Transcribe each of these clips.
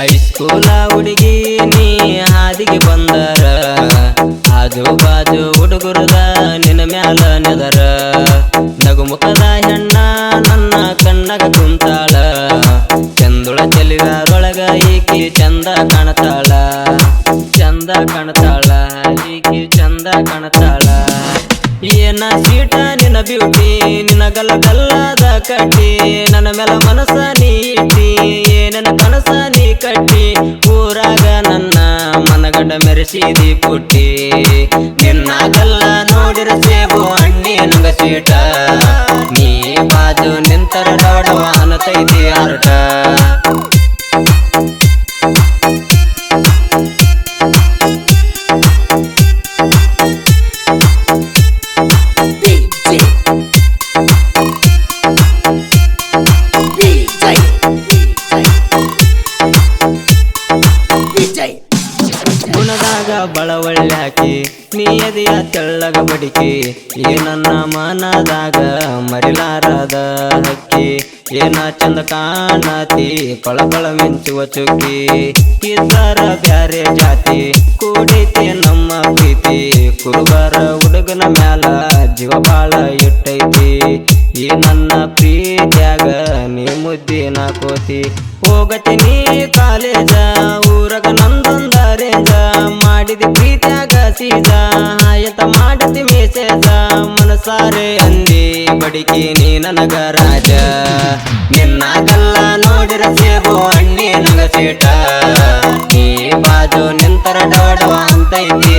ಹೈಸ್ಕೂಲ ಹುಡುಗಿ ನೀ ಹಾದಿಗೆ ಬಂದರ. ಆಜು ಬಾಜು ಹುಡುಗರದ ನಿನ್ನ ಮ್ಯಾಲ ನೆದರ. ನಗುಮುಖದ ಹೆಣ್ಣ ನನ್ನ ಕಣ್ಣಗ ಕುಂತಾಳ. ಚಂದುಳ ಚೆಲಿಗಾರೊಳಗ ಈಕಿ ಚಂದ ಕಾಣತಾಳ. ಚಂದ ಕಾಣತಾಳ, ಈಕಿ ಚಂದ ಕಾಣತಾಳ. ಏನ ಸೀಟ ನಿನ್ನ ಬ್ಯೂಟಿ ನಿನ್ನ ಗಲ್ಲ ಗಲ್ಲದ ಕಟ್ಟಿ. ನನ್ನ ಮೇಲೆ ಮನಸ್ಸ ನೀ ಮೆರೆಸಿದಿ ಪುಟ್ಟಿ. ನಿನ್ನ ಗಲ್ಲ ನೋಡಿರ ಸೇಬು ಹಣ್ಣಿ ನಂಗ ಸೀಟ ನೀ ಬಾಜು ನಿಂತರ ನೋಡುವ ಅನ್ನತೈತಿ ಹಾಕಿ, ನೀ ಎದೆಯ ತೆಳ್ಳಗ ಬಡಿಕೆ ಏ ನನ್ನ ಮನದಾಗ ಮರಿಲಾರದ ಹಕ್ಕಿ ಏನ ಚಂದ ಕಾಣತಿ ಕೊಳಕೊಳ ಮಿಂಚುವ ಚುಕ್ಕಿ. ಇದ್ದರ ಬ್ಯಾರೆ ಜಾತಿ, ಕೂಡಿತಿ ನಮ್ಮ ಪ್ರೀತಿ, ಕುರುಬರ ಹುಡುಗನ ಮ್ಯಾಲ ಜೀವ ಬಾಳ ಇಟ್ಟೈತಿ. ಈ ನನ್ನ ಪ್ರೀತಿಯಾಗ ನೀ ಮುದ್ದಿನ ಕೋತಿ, ಹೋಗತಿ ಮನಸಾರೆ ಅಂದಿ, ಬಡಿಕೆ ನೀ ನನಗ ರಾಜ. ನಿನ್ನ ಕಲ್ಲ ನೋಡಿರ ಸೇಬು ಅಣ್ಣಿ ನಗ ಸೀಟ. ಈ ಬಾಜು ನಿಂತರ ಡವಡವ ಅಂತೈತಿ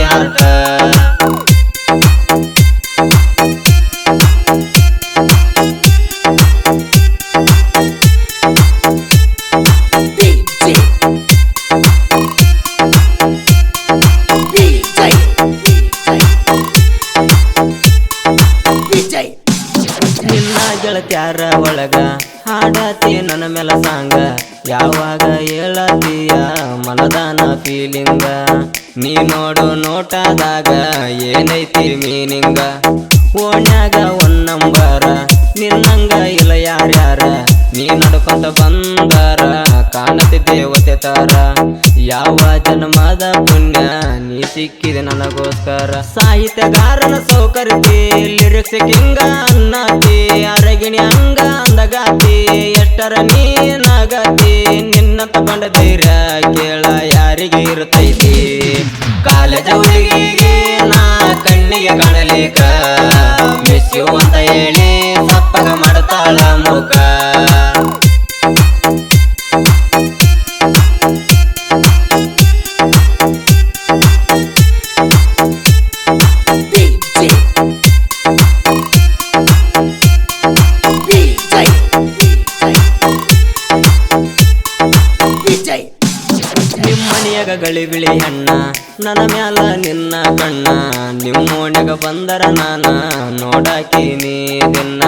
ಒಳಗ ಹಾಡತಿ ನನ್ನ ಮೇಲ ಸಾಂಗ. ಯಾವಾಗ ಹೇಳತೀಯ ಮನದಾನ ಫೀಲಿಂಗ ನೀ ನೋಡು ನೋಟದಾಗ ಏನೈತಿ ಮೀನಿಂಗ ಓಣ್ಯಾಗ ಒನ್ ನಂಬರ ನಿನ್ನಂಗ ಇಲ್ಲ ಯಾರ್ಯಾರ. ನೀ ನಡ್ಕೊಂತ ಬಂದಾರ ಕಾಣತಿ ದೇವತೆ ತಾರ ಯಾವ ಜನ್ಮದ ಪುಣ್ಯ ನೀ ಸಿಕ್ಕಿದೆ ನನಗೋಸ್ಕರ. ಸಾಹಿತ್ಯಗಾರನ ಸೌಕರ್ಯತಿ ಲಿರಿಕ್ಸ್ ಕಿಂಗ ಅನ್ನತಿ ಅರಗಿಣಿ ಅಂಗ ಅಂದಗಾತಿ ಎಷ್ಟರ ನೀನಾಗತಿ ನಿನ್ನ ತಗೊಂಡ ಧೈರ್ಯ ಕೇಳ ಯಾರಿಗೆ ಇರುತ್ತೈತಿ. ಕಾಲೇಜ ಹುಡುಗಿಗೆ ನಾ ಕಣ್ಣಿಗೆ ಕಾಣಲಿಕ ನಿಮ್ಮನಿಯಾಗ ಗಳಿ ಹಣ್ಣ ನನ್ನ ಮ್ಯಾಲ ನಿನ್ನ ಕಣ್ಣ. ನಿಮ್ಮೋಣ್ಯಾಗ ಬಂದರ ನಾನ ನೋಡಾಕಿ ನೀ ನಿನ್ನ.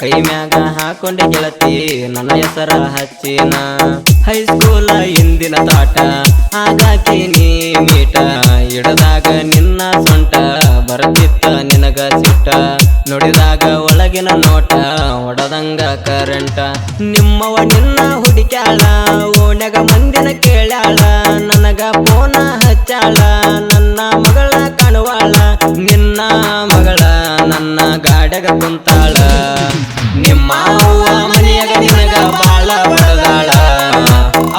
ಕೈ ಮ್ಯಾಗ ಹಾಕೊಂಡೆ ಗೆಳತಿ, ನನ್ನ ಹೆಸರ ಹಚ್ಚಿನ. ಹೈಸ್ಕೂಲ ಇಂದಿನ ತಾಟ ಆಗಾಕಿ ನೀ ಮೀಟ. ಇಡದಾಗ ನಿನ್ನ ಸೊಂಟ, ಬರತಿತ್ತ ನಿನಗ ಸಿಟ್ಟ. ನೋಡಿದಾಗ ಒಳಗಿನ ನೋಟ, ಒಡದಂಗ ಕರೆಂಟ ನಿಮ್ಮವ ನಿನ್ನ ಹುಡುಕ್ಯಾಳ, ಓಣ್ಯಾಗ ಮಂದಿನ ಕೇಳ್ಯಾಳ. ನನಗ ಫೋನ ಹಚ್ಚಾಳ, ನನ್ನ ಮಗಳ ಕಾಣುವಾಳ. ನಿನ್ನ ಮಗಳ ನನ್ನ ಗಾಡ್ಯಾಗ ಕುಂತಾಳ. ನಿಮ್ಮ ಅವ್ವ ಮನೆಯಾಗ ನಿನಗ ಬಾಳ ಹೊಡೆದಾಳ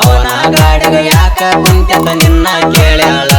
ಅವನ ಗಾಡ್ಯಾಗ ಯಾಕ ಕುಂತ ನಿನ್ನ ಕೇಳ್ಯಾಳ.